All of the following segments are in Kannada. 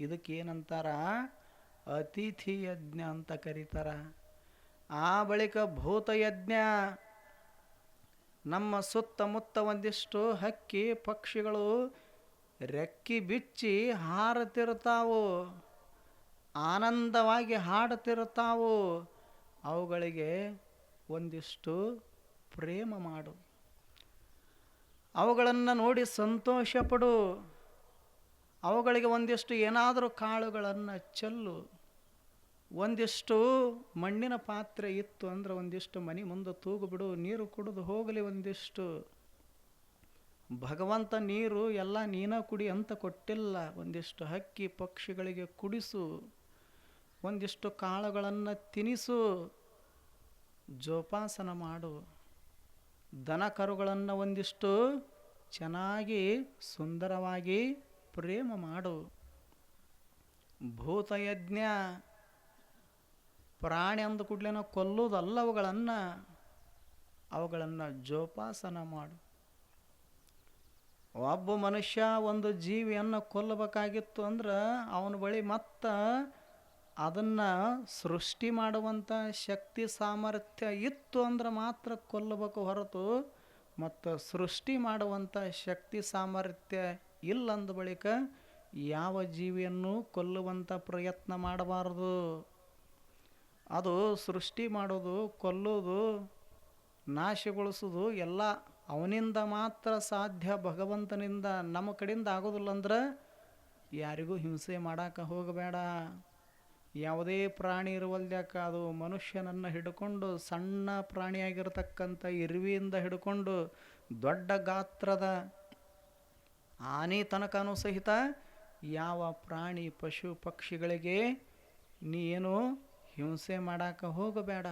ಇದಕ್ಕೇನಂತಾರ? ಅತಿಥಿ ಯಜ್ಞ ಅಂತ ಕರೀತಾರ. ಆ ಬಳಿಕ ಭೂತಯಜ್ಞ. ನಮ್ಮ ಸುತ್ತಮುತ್ತ ಒಂದಿಷ್ಟು ಹಕ್ಕಿ ಪಕ್ಷಿಗಳು ರೆಕ್ಕಿ ಬಿಚ್ಚಿ ಹಾರುತ್ತಿರ್ತಾವು ಆನಂದವಾಗಿ ಹಾಡುತ್ತಿರುತ್ತಾವು ಅವುಗಳಿಗೆ ಒಂದಿಷ್ಟು ಪ್ರೇಮ ಮಾಡು. ಅವುಗಳನ್ನು ನೋಡಿ ಸಂತೋಷಪಡು. ಅವುಗಳಿಗೆ ಒಂದಿಷ್ಟು ಏನಾದರೂ ಕಾಳುಗಳನ್ನು ಚೆಲ್ಲು. ಒಂದಿಷ್ಟು ಮಣ್ಣಿನ ಪಾತ್ರೆ ಇತ್ತು ಅಂದರೆ ಒಂದಿಷ್ಟು ಮನೆ ಮುಂದೆ ತೂಗು ಬಿಡು ನೀರು ಕುಡಿದು ಹೋಗಲಿ ಒಂದಿಷ್ಟು. ಭಗವಂತ ನೀರು ಎಲ್ಲ ನೀನ ಕುಡಿ ಅಂತ ಕೊಟ್ಟಿಲ್ಲ. ಒಂದಿಷ್ಟು ಹಕ್ಕಿ ಪಕ್ಷಿಗಳಿಗೆ ಕುಡಿಸು. ಒಂದಿಷ್ಟು ಕಾಳುಗಳನ್ನು ತಿನಿಸು. ಜೋಪಾಸನ ಮಾಡು. ದನ ಕರುಗಳನ್ನು ಒಂದಿಷ್ಟು ಚೆನ್ನಾಗಿ ಸುಂದರವಾಗಿ ಪ್ರೇಮ ಮಾಡು. ಭೂತಯಜ್ಞ ಪ್ರಾಣಿ ಅಂದ ಕೂಡಲೇನ ಕೊಲ್ಲುವುದಲ್ಲ ಅವುಗಳನ್ನು ಅವುಗಳನ್ನು ಜೋಪಾಸನ ಮಾಡು. ಒಬ್ಬ ಮನುಷ್ಯ ಒಂದು ಜೀವಿಯನ್ನು ಕೊಲ್ಲಬೇಕಾಗಿತ್ತು ಅಂದ್ರೆ ಅವನ ಬಳಿ ಮತ್ತ ಅದನ್ನು ಸೃಷ್ಟಿ ಮಾಡುವಂಥ ಶಕ್ತಿ ಸಾಮರ್ಥ್ಯ ಇತ್ತು ಅಂದ್ರೆ ಮಾತ್ರ ಕೊಲ್ಲಬೇಕು ಹೊರತು, ಮತ್ತು ಸೃಷ್ಟಿ ಮಾಡುವಂಥ ಶಕ್ತಿ ಸಾಮರ್ಥ್ಯ ಇಲ್ಲ ಅಂದ ಬಳಿಕ ಯಾವ ಜೀವಿಯನ್ನು ಕೊಲ್ಲುವಂಥ ಪ್ರಯತ್ನ ಮಾಡಬಾರದು? ಅದು ಸೃಷ್ಟಿ ಮಾಡೋದು ಕೊಲ್ಲೋದು ನಾಶಗೊಳಿಸೋದು ಎಲ್ಲ ಅವನಿಂದ ಮಾತ್ರ ಸಾಧ್ಯ, ಭಗವಂತನಿಂದ ನಮ್ಮ ಕಡೆಯಿಂದ ಆಗೋದಿಲ್ಲ ಅಂದ್ರೆ ಯಾರಿಗೂ ಹಿಂಸೆ ಮಾಡೋಕೆ ಹೋಗಬೇಡ. ಯಾವುದೇ ಪ್ರಾಣಿ ಇರುವಲ್ದ್ಯಾಕ ಅದು ಮನುಷ್ಯನನ್ನು ಹಿಡ್ಕೊಂಡು ಸಣ್ಣ ಪ್ರಾಣಿಯಾಗಿರ್ತಕ್ಕಂಥ ಇರುವಿಯಿಂದ ಹಿಡ್ಕೊಂಡು ದೊಡ್ಡ ಗಾತ್ರದ ಆನೆ ತನಕನೂ ಸಹಿತ ಯಾವ ಪ್ರಾಣಿ ಪಶು ಪಕ್ಷಿಗಳಿಗೆ ನೀನು ಹಿಂಸೆ ಮಾಡಾಕ ಹೋಗಬೇಡ.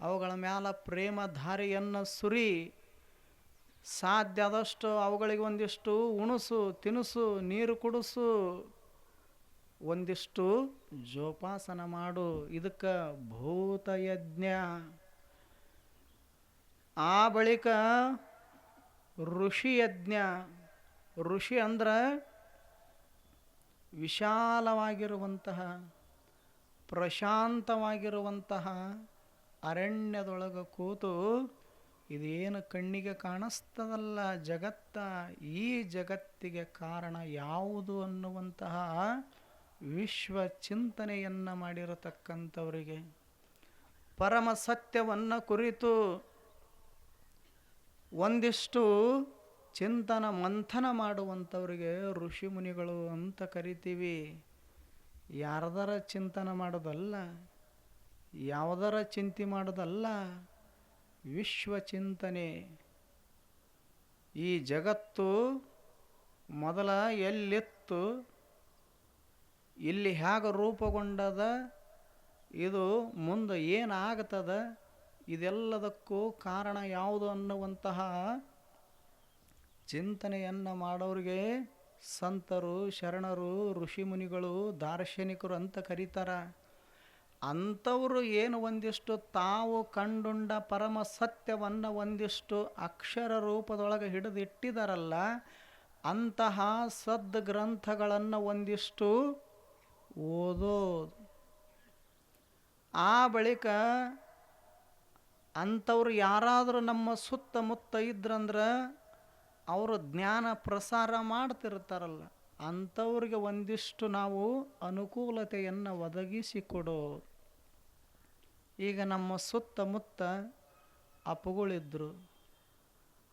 ಅವುಗಳ ಮ್ಯಾಲ ಪ್ರೇಮ ಧಾರೆಯನ್ನು ಸುರಿ ಸಾಧ್ಯದಷ್ಟು ಅವುಗಳಿಗೆ ಒಂದಿಷ್ಟು ಉಣಸು, ತಿನಿಸು, ನೀರು ಕುಡಿಸು, ಒಂದಿಷ್ಟು ಜೋಪಾಸನ ಮಾಡು. ಇದಕ್ಕೆ ಭೂತಯಜ್ಞ. ಆ ಬಳಿಕ ಋಷಿ ಯಜ್ಞ ಋಷಿ ಅಂದ್ರೆ ವಿಶಾಲವಾಗಿರುವಂತಹ, ಪ್ರಶಾಂತವಾಗಿರುವಂತಹ ಅರಣ್ಯದೊಳಗೆ ಕೂತು ಇದೇನು ಕಣ್ಣಿಗೆ ಕಾಣಿಸ್ತದಲ್ಲ ಜಗತ್ತ, ಈ ಜಗತ್ತಿಗೆ ಕಾರಣ ಯಾವುದು ಅನ್ನುವಂತಹ ವಿಶ್ವ ಚಿಂತನೆಯನ್ನು ಮಾಡಿರತಕ್ಕಂಥವರಿಗೆ. ಪರಮ ಸತ್ಯವನ್ನು ಕುರಿತು ಒಂದಿಷ್ಟು ಚಿಂತನ ಮಂಥನ ಮಾಡುವಂಥವ್ರಿಗೆ ಋಷಿ ಮುನಿಗಳು ಅಂತ ಕರಿತೀವಿ. ಯಾರದರ ಚಿಂತನ ಮಾಡೋದಲ್ಲ, ಯಾವುದರ ಚಿಂತೆ ಮಾಡೋದಲ್ಲ, ವಿಶ್ವ ಚಿಂತನೆ. ಈ ಜಗತ್ತು ಮೊದಲ ಎಲ್ಲಿತ್ತು, ಇಲ್ಲಿ ಹೇಗೆ ರೂಪುಗೊಂಡದ, ಇದು ಮುಂದೆ ಏನಾಗ್ತದ, ಇದೆಲ್ಲದಕ್ಕೂ ಕಾರಣ ಯಾವುದು ಅನ್ನುವಂತಹ ಚಿಂತನೆಯನ್ನು ಮಾಡೋರಿಗೆ ಸಂತರು, ಶರಣರು, ಋಷಿಮುನಿಗಳು, ದಾರ್ಶನಿಕರು ಅಂತ ಕರೀತಾರ. ಅಂಥವರು ಏನು ಒಂದಿಷ್ಟು ತಾವು ಕಂಡುಂಡ ಪರಮ ಸತ್ಯವನ್ನು ಒಂದಿಷ್ಟು ಅಕ್ಷರ ರೂಪದೊಳಗೆ ಹಿಡಿದಿಟ್ಟಿದಾರಲ್ಲ, ಅಂತಹ ಸದ್ ಗ್ರಂಥಗಳನ್ನು ಒಂದಿಷ್ಟು ಓದೋದು ಆ ಬಳಿಕ ಅಂಥವ್ರು ಯಾರಾದರೂ ನಮ್ಮ ಸುತ್ತಮುತ್ತ ಇದ್ರಂದ್ರೆ ಅವರು ಜ್ಞಾನ ಪ್ರಸಾರ ಮಾಡ್ತಿರ್ತಾರಲ್ಲ, ಅಂಥವ್ರಿಗೆ ಒಂದಿಷ್ಟು ನಾವು ಅನುಕೂಲತೆಯನ್ನು ಒದಗಿಸಿಕೊಡೋ. ಈಗ ನಮ್ಮ ಸುತ್ತಮುತ್ತ ಅಪ್ಪುಗಳಿದ್ದರು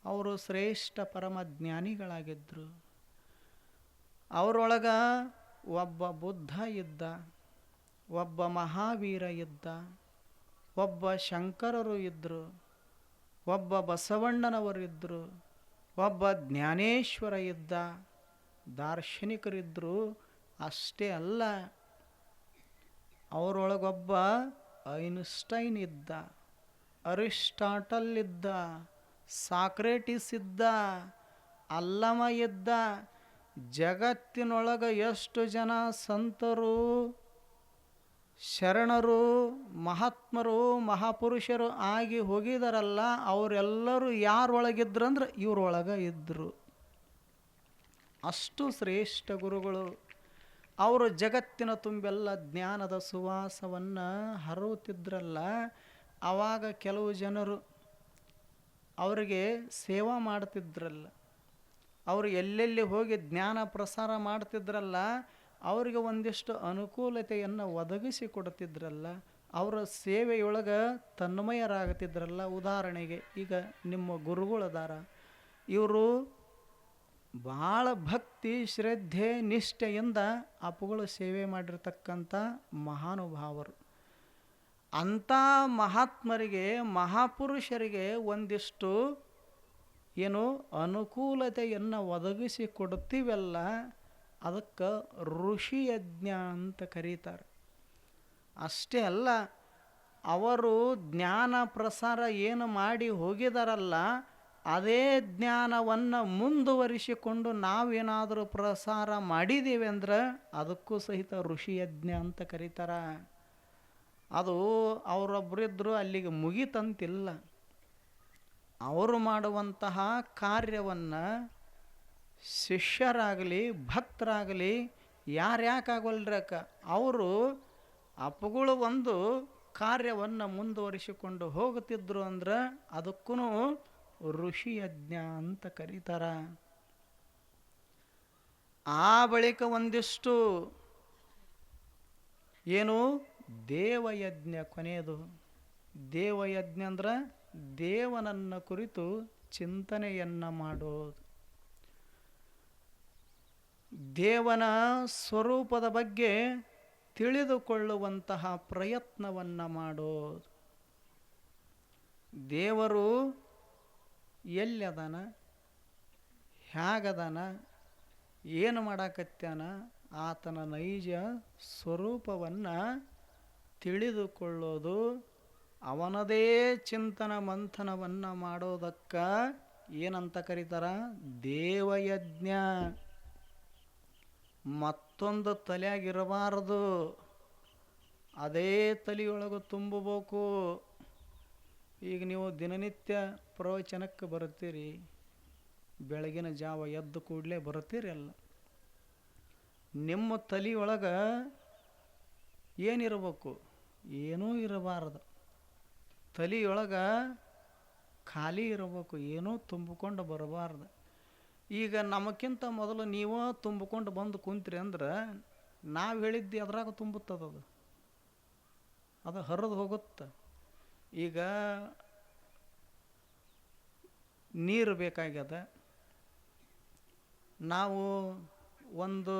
ಅವರು ಶ್ರೇಷ್ಠ ಪರಮ ಜ್ಞಾನಿಗಳಾಗಿದ್ದರು ಅವರೊಳಗ ಒಬ್ಬ ಬುದ್ಧ ಇದ್ದ, ಒಬ್ಬ ಮಹಾವೀರ ಇದ್ದ, ಒಬ್ಬ ಶಂಕರರು ಇದ್ದರು ಒಬ್ಬ ಬಸವಣ್ಣನವರಿದ್ದರು ಒಬ್ಬ ಜ್ಞಾನೇಶ್ವರ ಇದ್ದ ದಾರ್ಶನಿಕರಿದ್ದರು ಅಷ್ಟೇ ಅಲ್ಲ, ಅವರೊಳಗೊಬ್ಬ ಐನ್ಸ್ಟೈನ್ ಇದ್ದ, ಅರಿಸ್ಟಾಟಲ್ ಇದ್ದ, ಸಾಕ್ರೆಟಿಸ್ ಇದ್ದ, ಅಲ್ಲಮ ಇದ್ದ, ಜಗತ್ತಿನೊಳಗೆ ಎಷ್ಟು ಜನ ಸಂತರು ಶರಣರು, ಮಹಾತ್ಮರು, ಮಹಾಪುರುಷರು ಆಗಿ ಹೋಗಿದಾರಲ್ಲ, ಅವರೆಲ್ಲರೂ ಯಾರೊಳಗಿದ್ರಂದ್ರೆ ಇವ್ರೊಳಗೆ ಇದ್ದರು ಅಷ್ಟು ಶ್ರೇಷ್ಠ ಗುರುಗಳು. ಅವರು ಜಗತ್ತಿನ ತುಂಬೆಲ್ಲ ಜ್ಞಾನದ ಸುವಾಸವನ್ನು ಹರವುತ್ತಿದ್ರಲ್ಲ ಆವಾಗ ಕೆಲವು ಜನರು ಅವರಿಗೆ ಸೇವಾ ಮಾಡ್ತಿದ್ರಲ್ಲ. ಅವರು ಎಲ್ಲೆಲ್ಲಿ ಹೋಗಿ ಜ್ಞಾನ ಪ್ರಸಾರ ಮಾಡ್ತಿದ್ರಲ್ಲ ಅವರಿಗೆ ಒಂದಿಷ್ಟು ಅನುಕೂಲತೆಯನ್ನು ಒದಗಿಸಿ ಕೊಡ್ತಿದ್ರಲ್ಲ ಅವರ ಸೇವೆಯೊಳಗೆ ತನ್ಮಯರಾಗುತ್ತಿದ್ರಲ್ಲ. ಉದಾಹರಣೆಗೆ, ಈಗ ನಿಮ್ಮ ಗುರುಗಳದಾರ ಇವರು ಭಾಳ ಭಕ್ತಿ, ಶ್ರದ್ಧೆ, ನಿಷ್ಠೆಯಿಂದ ಅಪ್ಪುಗಳು ಸೇವೆ ಮಾಡಿರ್ತಕ್ಕಂಥ ಮಹಾನುಭಾವರು. ಅಂಥ ಮಹಾತ್ಮರಿಗೆ, ಮಹಾಪುರುಷರಿಗೆ ಒಂದಿಷ್ಟು ಏನು ಅನುಕೂಲತೆಯನ್ನು ಒದಗಿಸಿ ಕೊಡ್ತೀವಲ್ಲ ಅದಕ್ಕೆ ಋಷಿಯಜ್ಞ ಅಂತ ಕರೀತಾರೆ. ಅಷ್ಟೇ ಅಲ್ಲ, ಅವರು ಜ್ಞಾನ ಪ್ರಸಾರ ಏನು ಮಾಡಿ ಹೋಗಿದಾರಲ್ಲ, ಅದೇ ಜ್ಞಾನವನ್ನು ಮುಂದುವರಿಸಿಕೊಂಡು ನಾವೇನಾದರೂ ಪ್ರಸಾರ ಮಾಡಿದ್ದೀವಿ ಅಂದ್ರೆ ಅದಕ್ಕೂ ಸಹಿತ ಋಷಿಯಜ್ಞ ಅಂತ ಕರೀತಾರ. ಅದು ಅವರೊಬ್ಬರಿದ್ದರು ಅಲ್ಲಿಗೆ ಮುಗಿತಂತಿಲ್ಲ. ಅವರು ಮಾಡುವಂತಹ ಕಾರ್ಯವನ್ನು ಶಿಷ್ಯರಾಗಲಿ, ಭಕ್ತರಾಗಲಿ, ಯಾರ್ಯಾಕಾಗಲ್ರಕ್ಕ? ಅವರು ಅಪ್ಪಗಳು ಒಂದು ಕಾರ್ಯವನ್ನು ಮುಂದುವರಿಸಿಕೊಂಡು ಹೋಗುತ್ತಿದ್ದರು ಅಂದ್ರೆ ಅದಕ್ಕೂ ಋಷಿ ಯಜ್ಞ ಅಂತ ಕರೀತಾರ. ಆ ಬಳಿಕ ಒಂದಿಷ್ಟು ಏನು ದೇವಯಜ್ಞ ಕೊನೆಯದು. ದೇವಯಜ್ಞ ಅಂದ್ರೆ ದೇವನನ್ನು ಕುರಿತು ಚಿಂತನೆಯನ್ನು ಮಾಡೋದು ದೇವನ ಸ್ವರೂಪದ ಬಗ್ಗೆ ತಿಳಿದುಕೊಳ್ಳುವಂತಹ ಪ್ರಯತ್ನವನ್ನು ಮಾಡೋದು ದೇವರು ಎಲ್ಲದನ, ಹ್ಯಾಗದನ, ಏನು ಮಾಡಾಕತ್ಯಾನ, ಆತನ ನೈಜ ಸ್ವರೂಪವನ್ನು ತಿಳಿದುಕೊಳ್ಳೋದು ಅವನದೇ ಚಿಂತನ ಮಂಥನವನ್ನು ಮಾಡೋದಕ್ಕೆ ಏನಂತ ಕರೀತಾರ? ದೇವಯಜ್ಞ. ಮತ್ತೊಂದು ತಲೆಯಾಗಿರಬಾರದು. ಅದೇ ತಲೆಯೊಳಗೆ ತುಂಬಬೇಕು. ಈಗ ನೀವು ದಿನನಿತ್ಯ ಪ್ರವಚನಕ್ಕೆ ಬರುತ್ತೀರಿ. ಬೆಳಗಿನ ಜಾವ ಎದ್ದು ಕೂಡಲೇ ಬರುತ್ತೀರಿ ಅಲ್ಲ. ನಿಮ್ಮ ತಲೆಯೊಳಗೆ ಏನಿರಬೇಕು? ಏನೂ ಇರಬಾರದು. ತಲೆಯೊಳಗೆ ಖಾಲಿ ಇರಬೇಕು. ಏನೂ ತುಂಬಿಕೊಂಡು ಬರಬಾರ್ದು. ಈಗ ನಮಕ್ಕಿಂತ ಮೊದಲು ನೀವು ತುಂಬಿಕೊಂಡು ಬಂದು ಕುಂತ್ರಿ ಅಂದ್ರೆ ನಾವು ಹೇಳಿದ್ದು ಅದ್ರಾಗ ತುಂಬುತ್ತದದು ಅದು. ಹರಿದು ಹೋಗುತ್ತೆ. ಈಗ ನೀರು ಬೇಕಾಗ್ಯದ. ನಾವು ಒಂದು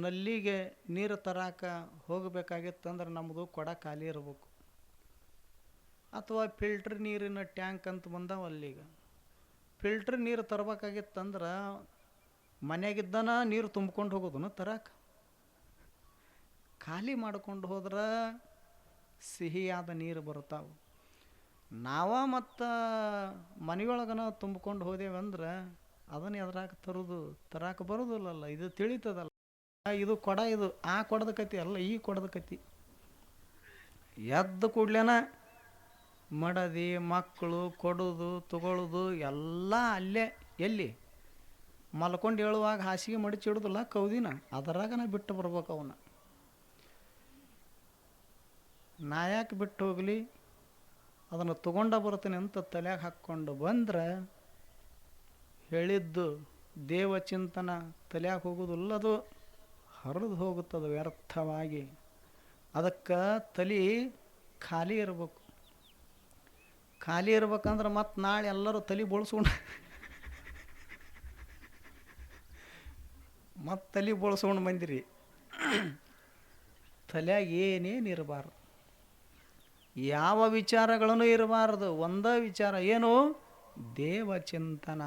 ನಲ್ಲಿಗೆ ನೀರು ತರಾಕ ಹೋಗಬೇಕಾಗಿತ್ತಂದ್ರೆ ನಮ್ಮದು ಕೊಡ ಖಾಲಿ ಇರಬೇಕು. ಅಥವಾ ಫಿಲ್ಟ್ರ್ ನೀರಿನ ಟ್ಯಾಂಕ್ ಅಂತ ಬಂದಾವ ಅಲ್ಲೀಗ ಫಿಲ್ಟ್ರ್ ನೀರು ತರಬೇಕಾಗಿತ್ತಂದ್ರೆ ಮನೆಯಾಗಿದ್ದನ ನೀರು ತುಂಬ್ಕೊಂಡು ಹೋಗೋದನ್ನು ತರಾಕ. ಖಾಲಿ ಮಾಡ್ಕೊಂಡು ಹೋದ್ರೆ ಸಿಹಿಯಾದ ನೀರು ಬರ್ತಾವೆ. ನಾವ ಮತ್ತು ಮನೆಯೊಳಗನ ತುಂಬ್ಕೊಂಡು ಹೋದೇವೆ ಅದನ್ನು ಅದನ್ನ ಎದ್ರಾಕ ತರೋದು, ತರಾಕ ಬರೋದಿಲ್ಲಲ್ಲ, ಇದು ತಿಳಿತದಲ್ಲ. ಇದು ಕೊಡ, ಇದು ಆ ಕೊಡದ ಕತಿ ಅಲ್ಲ, ಈ ಕೊಡದ ಕತಿ. ಎದ್ದು ಕೂಡ್ಲೇನ ಮಡದಿ ಮಕ್ಕಳು ಕೊಡೋದು ತಗೊಳ್ಳೋದು ಎಲ್ಲ ಅಲ್ಲೇ, ಎಲ್ಲಿ? ಮಲ್ಕೊಂಡು ಹೇಳುವಾಗ ಹಾಸಿಗೆ ಮಡಚಿಡೋದಿಲ್ಲ ಕೌದಿನ. ಅದರಾಗನ ಬಿಟ್ಟು ಬರ್ಬೇಕು ಅವನ್ನ. ನಾ ಯಾಕೆ ಬಿಟ್ಟು ಹೋಗಲಿ? ಅದನ್ನು ತಗೊಂಡ ಬರ್ತೀನಿ ಅಂತ ತಲೆಯಾಗ ಹಾಕ್ಕೊಂಡು ಬಂದ್ರೆ ಹೇಳಿದ್ದು ದೇವಚಿಂತನ ತಲೆಯಾಗ ಹೋಗೋದಿಲ್ಲದು, ಹರಿದು ಹೋಗುತ್ತದೆ ವ್ಯರ್ಥವಾಗಿ. ಅದಕ್ಕೆ ತಲೆ ಖಾಲಿ ಇರಬೇಕು. ಖಾಲಿ ಇರ್ಬೇಕಂದ್ರೆ ಮತ್ತೆ ನಾಳೆ ಎಲ್ಲರೂ ತಲೆ ಬೋಳ್ಸ್ಕೊಂಡು ಮತ್ತೆ ತಲೆ ಬೋಳ್ಸ್ಕೊಂಡು ಬಂದಿರಿ. ತಲೆಯಾಗ ಏನೇನು ಇರಬಾರ್ದು? ಯಾವ ವಿಚಾರಗಳನ್ನು ಇರಬಾರ್ದು. ಒಂದೇ ವಿಚಾರ ಏನು? ದೇವಚಿಂತನ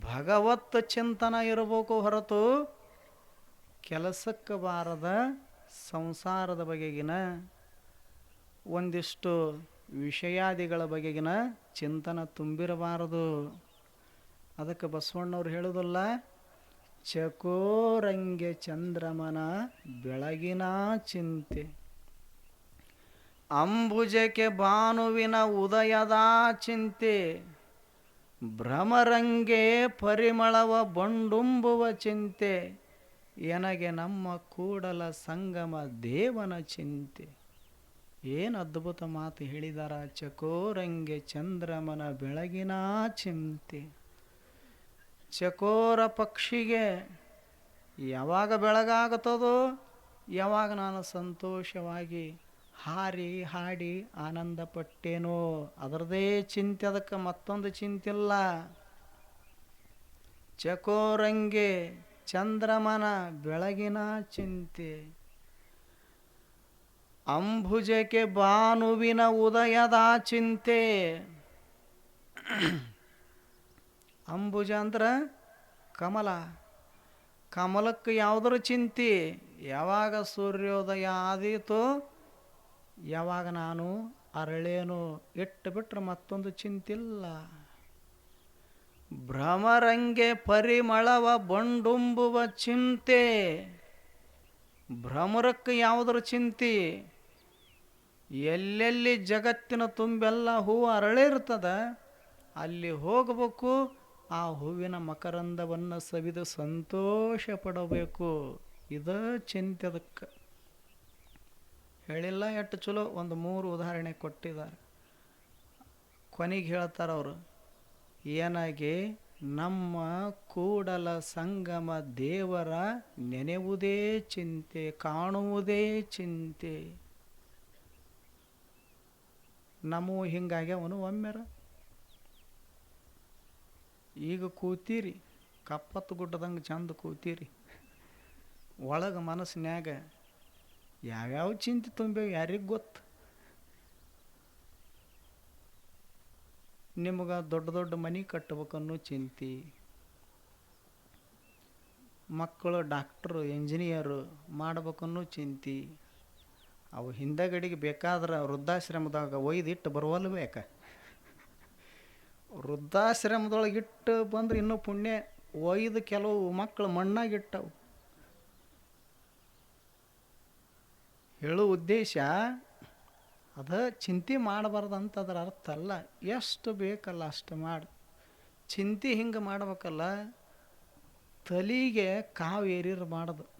ಭಗವತ್ ಚಿಂತನ ಇರಬೇಕು ಹೊರತು ಕೆಲಸಕ್ಕೆ ಬಾರದ ಸಂಸಾರದ ಬಗೆಗಿನ ಒಂದಿಷ್ಟು ವಿಷಯಾದಿಗಳ ಬಗೆಗಿನ ಚಿಂತನ ತುಂಬಿರಬಾರದು. ಅದಕ್ಕೆ ಬಸವಣ್ಣವ್ರು ಹೇಳೋದಲ್ಲ, ಚಕೋರಂಗೆ ಚಂದ್ರಮನ ಬೆಳಗಿನ ಚಿಂತೆ. ಅಂಬುಜಕ್ಕೆ ಭಾನುವಿನ ಉದಯದ ಚಿಂತೆ. ಭ್ರಮರಂಗೆ ಪರಿಮಳವ ಬಂಡುಂಬುವ ಚಿಂತೆ. ಎನಗೆ ನಮ್ಮ ಕೂಡಲ ಸಂಗಮ ದೇವನ ಚಿಂತೆ. ಏನು ಅದ್ಭುತ ಮಾತು ಹೇಳಿದಾರ ಚಕೋರಂಗೆ ಚಂದ್ರಮನ ಬೆಳಗಿನ ಚಿಂತೆ. ಚಕೋರ ಪಕ್ಷಿಗೆ ಯಾವಾಗ ಬೆಳಗಾಗುತ್ತದೋ ಯಾವಾಗ ನಾನು ಸಂತೋಷವಾಗಿ ಹಾರಿ ಹಾಡಿ ಆನಂದ ಪಟ್ಟೇನೋ ಅದರದೇ ಚಿಂತೆ, ಅದಕ್ಕೆ ಮತ್ತೊಂದು ಚಿಂತೆ ಇಲ್ಲ ಚಕೋರಂಗೆ ಚಂದ್ರಮನ ಬೆಳಗಿನ ಚಿಂತೆ. ಅಂಬುಜಕ್ಕೆ ಬಾನುವಿನ ಉದಯದ ಚಿಂತೆ. ಅಂಬುಜ ಅಂದ್ರೆ ಕಮಲ. ಕಮಲಕ್ಕೆ ಯಾವುದರ ಚಿಂತೆ? ಯಾವಾಗ ಸೂರ್ಯೋದಯ ಆದೀತು ಯಾವಾಗ ನಾನು ಅರಳೇನು ಇಟ್ಟು ಬಿಟ್ರೆ ಮತ್ತೊಂದು ಚಿಂತಿಲ್ಲ. ಭ್ರಮರಂಗೆ ಪರಿಮಳವ ಬಂಡುಂಬುವ ಚಿಂತೆ. ಭ್ರಮರಕ್ಕೆ ಯಾವುದರ ಚಿಂತೆ? ಎಲ್ಲೆಲ್ಲಿ ಜಗತ್ತಿನ ತುಂಬೆಲ್ಲ ಹೂವು ಅರಳಿರ್ತದ ಅಲ್ಲಿ ಹೋಗಬೇಕು, ಆ ಹೂವಿನ ಮಕರಂದವನ್ನು ಸವಿದು ಸಂತೋಷ ಪಡಬೇಕು. ಇದು ಚಿಂತೆ ಅದಕ್ಕೆ. ಹೇಳಿಲ್ಲ, ಎಷ್ಟು ಚಲೋ, ಒಂದು ಮೂರು ಉದಾಹರಣೆ ಕೊಟ್ಟಿದ್ದಾರೆ. ಕೊನೆಗೆ ಹೇಳ್ತಾರೆ ಅವರು, ಏನಾಗಿ ನಮ್ಮ ಕೂಡಲ ಸಂಗಮ ದೇವರ ನೆನೆಯುವುದೇ ಚಿಂತೆ, ಕಾಣುವುದೇ ಚಿಂತೆ. ನಮ್ಮವು ಹಿಂಗಾಗ್ಯವನು ಒಮ್ಮೆರ. ಈಗ ಕೂತೀರಿ, ಕಪ್ಪತ್ತು ಗುಡ್ಡದಂಗೆ ಚಂದ ಕೂತೀರಿ. ಒಳಗೆ ಮನಸ್ಸಿನ್ಯಾಗ ಯಾವ್ಯಾವ ಚಿಂತೆ ತುಂಬೇವು ಯಾರಿಗೆ ಗೊತ್ತು? ನಿಮಗೆ ದೊಡ್ಡ ದೊಡ್ಡ ಮನೆ ಕಟ್ಟಬೇಕನ್ನೋ ಚಿಂತೆ. ಮಕ್ಕಳು ಡಾಕ್ಟ್ರು, ಇಂಜಿನಿಯರು ಮಾಡ್ಬೇಕನ್ನೋ ಚಿಂತೆ. ಅವು ಹಿಂದಗಡೆಗೆ ಬೇಕಾದ್ರೆ ವೃದ್ಧಾಶ್ರಮದಾಗ ಒಯ್ದಿಟ್ಟು ಬರುವಲ್ಬೇಕ ವೃದ್ಧಾಶ್ರಮದೊಳಗೆ ಇಟ್ಟು ಬಂದ್ರೆ ಇನ್ನೂ ಪುಣ್ಯ, ಒಯ್ದು ಕೆಲವು ಮಕ್ಕಳು ಮಣ್ಣಾಗಿಟ್ಟವು. ಹೇಳೋ ಉದ್ದೇಶ, ಅದ ಚಿಂತೆ ಮಾಡಬಾರ್ದಂತ ಅದರ ಅರ್ಥ ಅಲ್ಲ. ಎಷ್ಟು ಬೇಕಲ್ಲ ಅಷ್ಟು ಮಾಡು. ಚಿಂತೆ ಹಿಂಗೆ ಮಾಡ್ಬೇಕಲ್ಲ, ತಲೆಗೆ ಕಾವು ಏರಿರಬಾರ್ದು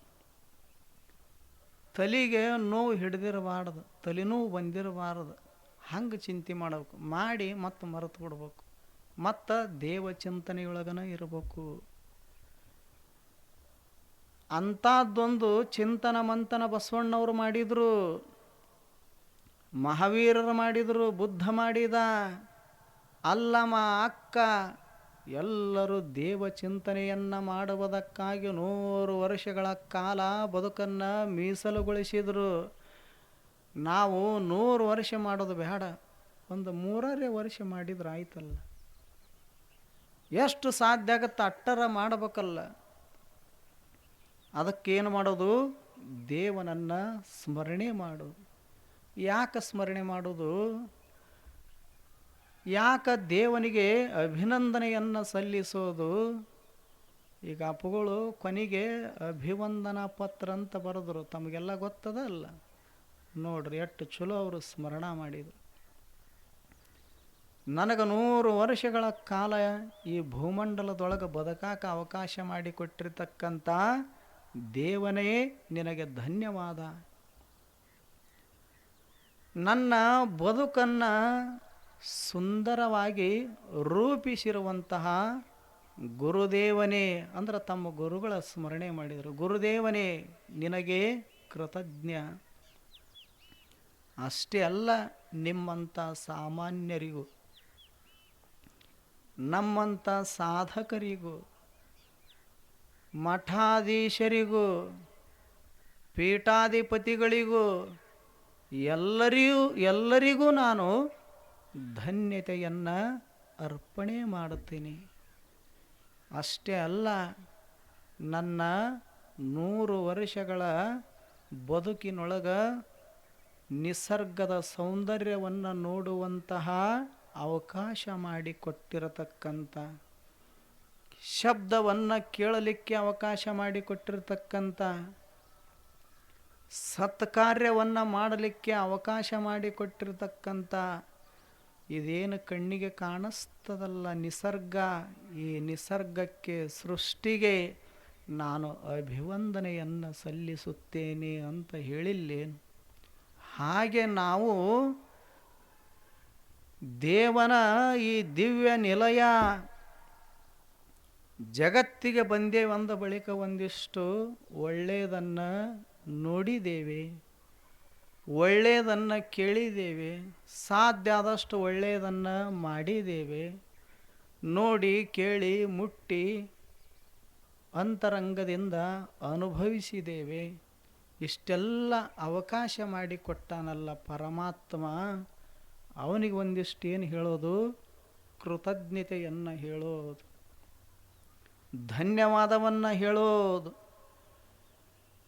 ತಲೆಗೆ ನೋವು ಹಿಡ್ದಿರಬಾರ್ದು, ತಲೆನೋವು ಬಂದಿರಬಾರ್ದು. ಹಂಗೆ ಚಿಂತೆ ಮಾಡಬೇಕು. ಮಾಡಿ ಮತ್ತೆ ಮರೆತು ಬಿಡ್ಬೇಕು. ಮತ್ತು ದೇವ ಚಿಂತನೆಯೊಳಗನ ಇರಬೇಕು. ಅಂಥದ್ದೊಂದು ಚಿಂತನ ಮಂಥನ ಬಸವಣ್ಣವರು ಮಾಡಿದರು, ಮಹಾವೀರರು ಮಾಡಿದರು, ಬುದ್ಧ ಮಾಡಿದ ಅಲ್ಲಮ ಅಕ್ಕ ಎಲ್ಲರೂ ದೇವ ಚಿಂತನೆಯನ್ನು ಮಾಡುವುದಕ್ಕಾಗಿ ನೂರು ವರ್ಷಗಳ ಕಾಲ ಬದುಕನ್ನು ಮೀಸಲುಗೊಳಿಸಿದರು. ನಾವು ನೂರು ವರ್ಷ ಮಾಡೋದು ಬೇಡ. ಒಂದು ಮೂರರೇ ವರ್ಷ ಮಾಡಿದ್ರೆ ಆಯ್ತಲ್ಲ. ಎಷ್ಟು ಸಾಧ್ಯ ಆಗುತ್ತೆ ಅಟ್ಟರ ಮಾಡಬೇಕಲ್ಲ. ಅದಕ್ಕೇನು ಮಾಡೋದು? ದೇವನನ್ನು ಸ್ಮರಣೆ ಮಾಡು. ಯಾಕೆ ಸ್ಮರಣೆ ಮಾಡೋದು? ಯಾಕೆ ದೇವನಿಗೆ ಅಭಿನಂದನೆಯನ್ನು ಸಲ್ಲಿಸೋದು? ಈಗ ಅಪ್ಪುಗಳು ಕೊನೆಗೆ ಅಭಿವಂದನಾ ಪತ್ರ ಅಂತ ಬರೆದ್ರು. ತಮಗೆಲ್ಲ ಗೊತ್ತದ ಅಲ್ಲ? ನೋಡ್ರಿ, ಎಷ್ಟು ಚಲೋ ಅವರು ಸ್ಮರಣ ಮಾಡಿದರು. ನನಗೆ ನೂರು ವರ್ಷಗಳ ಕಾಲ ಈ ಭೂಮಂಡಲದೊಳಗೆ ಬದುಕಾಕ ಅವಕಾಶ ಮಾಡಿಕೊಟ್ಟಿರ್ತಕ್ಕಂಥ ದೇವನೇ ನಿನಗೆ ಧನ್ಯವಾದ. ನನ್ನ ಬದುಕನ್ನು ಸುಂದರವಾಗಿ ರೂಪಿಸಿರುವಂತಹ ಗುರುದೇವನೇ ಅಂದ್ರೆ ತಮ್ಮ ಗುರುಗಳ ಸ್ಮರಣೆ ಮಾಡಿದರು. ಗುರುದೇವನೇ, ನಿನಗೆ ಕೃತಜ್ಞ. ಅಷ್ಟೇ ಅಲ್ಲ ನಿಮ್ಮಂಥ ಸಾಮಾನ್ಯರಿಗೂ ನಮ್ಮಂಥ ಸಾಧಕರಿಗೂ, ಮಠಾಧೀಶರಿಗೂ, ಪೀಠಾಧಿಪತಿಗಳಿಗೂ, ಎಲ್ಲರಿಗೂ ಎಲ್ಲರಿಗೂ ನಾನು ಧನ್ಯತೆಯನ್ನು ಅರ್ಪಣೆ ಮಾಡುತ್ತೀನಿ. ಅಷ್ಟೇ ಅಲ್ಲ, ನನ್ನ ನೂರು ವರ್ಷಗಳ ಬದುಕಿನೊಳಗ ನಿಸರ್ಗದ ಸೌಂದರ್ಯವನ್ನು ನೋಡುವಂತಹ ಅವಕಾಶ ಮಾಡಿಕೊಟ್ಟಿರತಕ್ಕಂಥ, ಶಬ್ದವನ್ನು ಕೇಳಲಿಕ್ಕೆ ಅವಕಾಶ ಮಾಡಿಕೊಟ್ಟಿರತಕ್ಕಂಥ, ಸತ್ಕಾರ್ಯವನ್ನು ಮಾಡಲಿಕ್ಕೆ ಅವಕಾಶ ಮಾಡಿಕೊಟ್ಟಿರ್ತಕ್ಕಂಥ ಇದೇನು ಕಣ್ಣಿಗೆ ಕಾಣಿಸ್ತದಲ್ಲ ನಿಸರ್ಗ, ಈ ನಿಸರ್ಗಕ್ಕೆ ಸೃಷ್ಟಿಗೆ ನಾನು ಅಭಿವಂದನೆಯನ್ನು ಸಲ್ಲಿಸುತ್ತೇನೆ ಅಂತ ಹೇಳಿಲ್ಲೇನು? ಹಾಗೆ ನಾವು ದೇವನ ಈ ದಿವ್ಯ ನಿಲಯ ಜಗತ್ತಿಗೆ ಬಂದೇವಂದ ಬಳಿಕ ಒಂದಿಷ್ಟು ಒಳ್ಳೆಯದನ್ನು ನೋಡಿದ್ದೇವೆ. ಒಳ್ಳೆಯದನ್ನು ಕೇಳಿದ್ದೇವೆ, ಸಾಧ್ಯ ಆದಷ್ಟು ಒಳ್ಳೆಯದನ್ನು ಮಾಡಿದ್ದೇವೆ. ನೋಡಿ, ಕೇಳಿ, ಮುಟ್ಟಿ ಅಂತರಂಗದಿಂದ ಅನುಭವಿಸಿದ್ದೇವೆ. ಇಷ್ಟೆಲ್ಲ ಅವಕಾಶ ಮಾಡಿಕೊಟ್ಟಾನಲ್ಲ ಪರಮಾತ್ಮ. ಅವನಿಗೆ ಒಂದಿಷ್ಟು ಏನು ಹೇಳೋದು? ಕೃತಜ್ಞತೆಯನ್ನು ಹೇಳೋದು. ಧನ್ಯವಾದವನ್ನು ಹೇಳೋದು.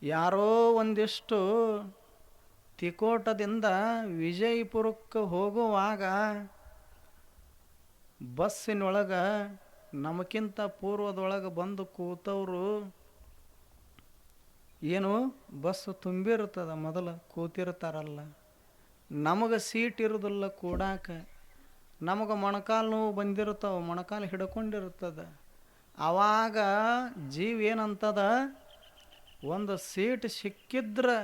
ಯಾರೋ ಒಂದಿಷ್ಟು ತಿಕೋಟದಿಂದ ವಿಜಯಪುರಕ್ಕೆ ಹೋಗುವಾಗ ಬಸ್ಸಿನೊಳಗೆ ನಮಗಿಂತ ಪೂರ್ವದೊಳಗೆ ಬಂದು ಕೂತವರು, ಏನು ಬಸ್ ತುಂಬಿರ್ತದ ಮೊದಲು ಕೂತಿರ್ತಾರಲ್ಲ, ನಮಗೆ ಸೀಟ್ ಇರೋದಿಲ್ಲ ಕೂಡಾಕ, ನಮಗೆ ಮೊಣಕಾಲು ನೋವು ಬಂದಿರ್ತಾವೆ ಮೊಣಕಾಲು ಹಿಡ್ಕೊಂಡಿರ್ತದೆ ಆವಾಗ ಜೀವ ಏನಂತದ, ಒಂದು ಸೀಟ್ ಸಿಕ್ಕಿದ್ರೆ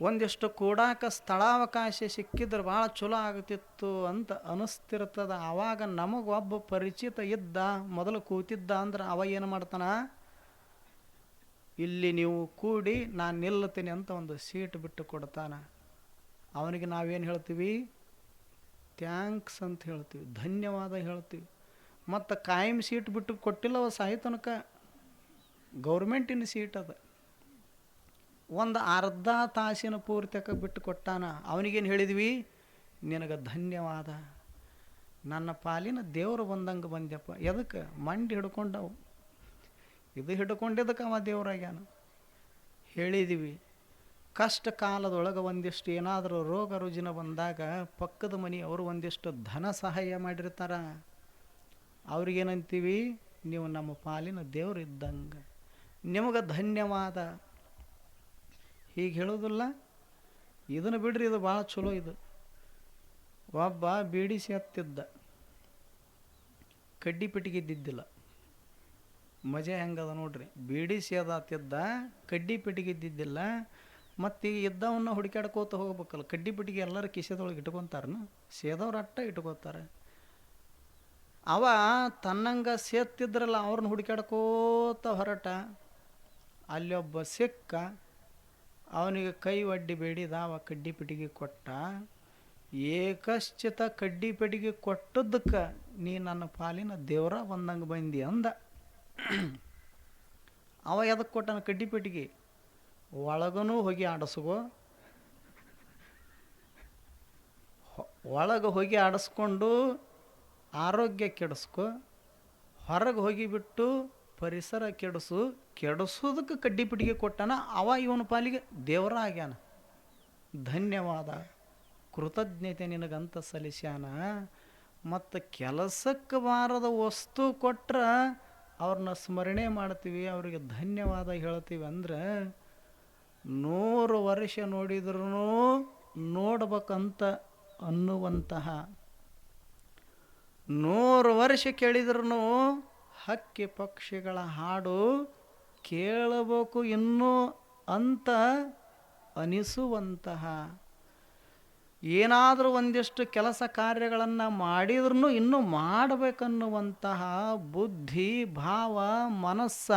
ಒಂದಿಷ್ಟು ಕೂಡಾಕ ಸ್ಥಳಾವಕಾಶ ಸಿಕ್ಕಿದ್ರೆ ಭಾಳ ಚಲೋ ಆಗ್ತಿತ್ತು ಅಂತ ಅನಿಸ್ತಿರ್ತದ. ಆವಾಗ ನಮಗೆ ಒಬ್ಬ ಪರಿಚಿತ ಇದ್ದ, ಮೊದಲು ಕೂತಿದ್ದ ಅಂದ್ರೆ ಅವ ಏನು ಮಾಡ್ತಾನ? ಇಲ್ಲಿ ನೀವು ಕೂಡಿ ನಾನು ನಿಲ್ಲುತ್ತೀನಿ ಅಂತ ಒಂದು ಸೀಟ್ ಬಿಟ್ಟು ಕೊಡ್ತಾನ. ಅವನಿಗೆ ನಾವೇನು ಹೇಳ್ತೀವಿ? ಥ್ಯಾಂಕ್ಸ್ ಅಂತ ಹೇಳ್ತೀವಿ, ಧನ್ಯವಾದ ಹೇಳ್ತೀವಿ. ಮತ್ತು ಕಾಯಂ ಸೀಟ್ ಬಿಟ್ಟು ಕೊಟ್ಟಿಲ್ಲ ಅವ ಗೌರ್ಮೆಂಟಿನ ಸೀಟ್ ಅದ. ಒಂದು ಅರ್ಧ ತಾಸಿನ ಪೂರ್ತಕ ಬಿಟ್ಟು ಕೊಟ್ಟಾನ. ಅವನಿಗೇನು ಹೇಳಿದ್ವಿ? ನಿನಗೆ ಧನ್ಯವಾದ. ನನ್ನ ಪಾಲಿನ ದೇವರು ಬಂದಂಗೆ ಬಂದ್ಯಪ್ಪ. ಎದಕ್ಕೆ? ಮಂಡಿ ಹಿಡ್ಕೊಂಡವು ಇದು ಹಿಡ್ಕೊಂಡಿದ್ದಕ್ಕೆ ಅವ ದೇವರಾಗ್ಯಾನ. ಹೇಳಿದ್ವಿ. ಕಷ್ಟ ಕಾಲದೊಳಗೆ ಒಂದಿಷ್ಟು ಏನಾದರೂ ರೋಗ ರುಜಿನ ಬಂದಾಗ ಪಕ್ಕದ ಮನೆಯವರು ಒಂದಿಷ್ಟು ಧನ ಸಹಾಯ ಮಾಡಿರ್ತಾರ. ಅವ್ರಿಗೇನಂತೀವಿ? ನೀವು ನಮ್ಮ ಪಾಲಿನ ದೇವರು ಇದ್ದಂಗೆ ನಿಮಗೆ ಧನ್ಯವಾದ. ಹೀಗೆ ಹೇಳೋದಿಲ್ಲ ಇದನ್ನು ಬಿಡ್ರಿ, ಇದು ಭಾಳ ಚಲೋ ಇದು. ಒಬ್ಬ ಬೀಡಿಸಿ ಹತ್ತಿದ್ದ. ಕಡ್ಡಿ ಪೆಟ್ಟಿಗೆ ಇದ್ದಿದ್ದಿಲ್ಲ. ಮಜಾ ಹೆಂಗದ ನೋಡ್ರಿ. ಬೀಡಿ ಸೇದಾತಿದ್ದ ಕಡ್ಡಿ ಪೆಟ್ಟಿಗೆ ಇದ್ದಿದ್ದಿಲ್ಲ. ಮತ್ತು ಇದ್ದವನ್ನ ಹುಡುಕಾಡ್ಕೋತ ಹೋಗ್ಬೇಕಲ್ಲ, ಕಡ್ಡಿ ಪೆಟ್ಟಿಗೆ ಎಲ್ಲರೂ ಕಿಸೆದೊಳಗೆ ಇಟ್ಕೊತಾರನ? ಸೇದವ್ರು ಅಟ್ಟ ಇಟ್ಕೋತಾರೆ. ಅವ ತನ್ನಂಗ ಸೇತ್ತಿದ್ರಲ್ಲ ಅವ್ರನ್ನ ಹುಡುಕಾಡ್ಕೋತ ಹೊರಟ. ಅಲ್ಲೊಬ್ಬ ಸಿಕ್ಕ ಅವನಿಗೆ ಕೈ ಒಡ್ಡಿ ದಾವ ಕಡ್ಡಿ ಪಿಟಿಗೆ ಕೊಟ್ಟ. ಏಕಶ್ಚಿತ ಕಡ್ಡಿ ಪೆಟ್ಟಿಗೆ ಕೊಟ್ಟದ್ದಕ್ಕೆ ನೀ ನನ್ನ ಪಾಲಿನ ದೇವರ ಬಂದಂಗೆ ಬಂದಿ ಅಂದ. ಅವ ಎದಕ್ಕೆ ಕೊಟ್ಟನ ಕಡ್ಡಿ ಪೆಟ್ಟಿಗೆ? ಒಳಗನೂ ಹೋಗಿ ಆಡಿಸ್ಕೋ. ಒಳಗೆ ಹೋಗಿ ಆಡಿಸ್ಕೊಂಡು ಆರೋಗ್ಯ ಕೆಡಿಸ್ಕೊ. ಹೊರಗೆ ಹೋಗಿಬಿಟ್ಟು ಪರಿಸರ ಕೆಡಿಸು, ಕೆಡಿಸೋದಕ್ಕೆ ಕಡ್ಡಿ ಪಿಟಿಗೆ ಕೊಟ್ಟನ, ಅವ ಇವನ ಪಾಲಿಗೆ ದೇವರ ಆಗ್ಯಾನ ಧನ್ಯವಾದ. ಕೃತಜ್ಞತೆ ನಿನಗಂತ ಸಲ್ಲಿಸ್ಯಾನ. ಮತ್ತು ಕೆಲಸಕ್ಕೆ ಬಾರದ ವಸ್ತು ಕೊಟ್ರೆ ಅವ್ರನ್ನ ಸ್ಮರಣೆ ಮಾಡ್ತೀವಿ, ಅವರಿಗೆ ಧನ್ಯವಾದ ಹೇಳ್ತೀವಿ ಅಂದ್ರೆ ನೂರು ವರ್ಷ ನೋಡಿದ್ರೂ ನೋಡ್ಬೇಕಂತ ಅನ್ನುವಂತಹ. ನೂರು ವರ್ಷ ಕೇಳಿದ್ರೂ ಹಕ್ಕಿ ಪಕ್ಷಿಗಳ ಹಾಡು ಕೇಳಬೇಕು ಇನ್ನೂ ಅಂತ ಅನಿಸುವಂತಹ. ಏನಾದರೂ ಒಂದಿಷ್ಟು ಕೆಲಸ ಕಾರ್ಯಗಳನ್ನು ಮಾಡಿದ್ರೂ ಇನ್ನೂ ಮಾಡಬೇಕನ್ನುವಂತಹ ಬುದ್ಧಿ, ಭಾವ, ಮನಸ್ಸ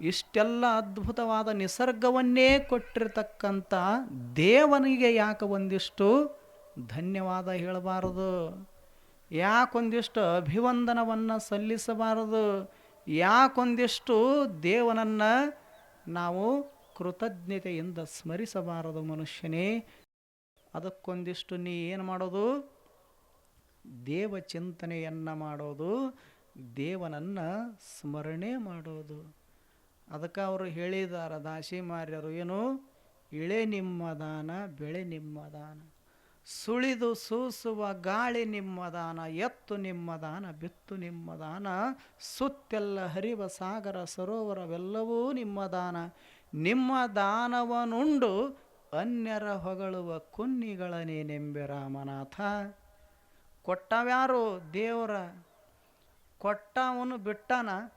ಇಷ್ಟೆಲ್ಲ ಅದ್ಭುತವಾದ ನಿಸರ್ಗವನ್ನೇ ಕೊಟ್ಟಿರತಕ್ಕಂಥ ದೇವನಿಗೆ ಯಾಕೆ ಒಂದಿಷ್ಟು ಧನ್ಯವಾದ ಹೇಳಬಾರದು? ಯಾಕೊಂದಿಷ್ಟು ಅಭಿವಂದನವನ್ನು ಸಲ್ಲಿಸಬಾರದು, ಯಾಕೊಂದಿಷ್ಟು ದೇವನನ್ನು ನಾವು ಕೃತಜ್ಞತೆಯಿಂದ ಸ್ಮರಿಸಬಾರದು ಮನುಷ್ಯನೇ. ಅದಕ್ಕೊಂದಿಷ್ಟು ನೀ ಏನು ಮಾಡೋದು? ದೇವ ಚಿಂತನೆಯನ್ನು ಮಾಡೋದು, ದೇವನನ್ನು ಸ್ಮರಣೆ ಮಾಡೋದು. ಅದಕ್ಕೆ ಅವರು ಹೇಳಿದಾರ ದಾಸಿಮಾರ್ಯರು, ಏನು? ಇಳೆ ನಿಮ್ಮ ದಾನ, ಬೆಳೆ ನಿಮ್ಮ ದಾನ. ಸುಳಿದು ಸೂಸುವ ಗಾಳಿ ನಿಮ್ಮದಾನ, ಎತ್ತು ನಿಮ್ಮದಾನ, ಬಿತ್ತು ನಿಮ್ಮದಾನ, ಸುತ್ತೆಲ್ಲ ಹರಿವ ಸಾಗರ ಸರೋವರವೆಲ್ಲವೂ ನಿಮ್ಮದಾನ. ನಿಮ್ಮ ದಾನವನುಂಡು ಅನ್ಯರ ಹೊಗಳುವ ಕುನ್ನಿಗಳನೇನೆಂಬೆ ರಾಮನಾಥ. ಕೊಟ್ಟವ್ಯಾರು ದೇವರ, ಕೊಟ್ಟವನು ಬಿಟ್ಟನ.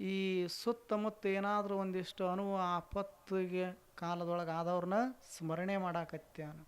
ಈ ಸುತ್ತಮುತ್ತ ಏನಾದರೂ ಒಂದಿಷ್ಟು ಅನುವು ಆಪತ್ತಿಗೆ ಕಾಲದೊಳಗೆ ಆದವ್ರನ್ನ ಸ್ಮರಣೆ ಮಾಡಾಕತ್ಯಾನ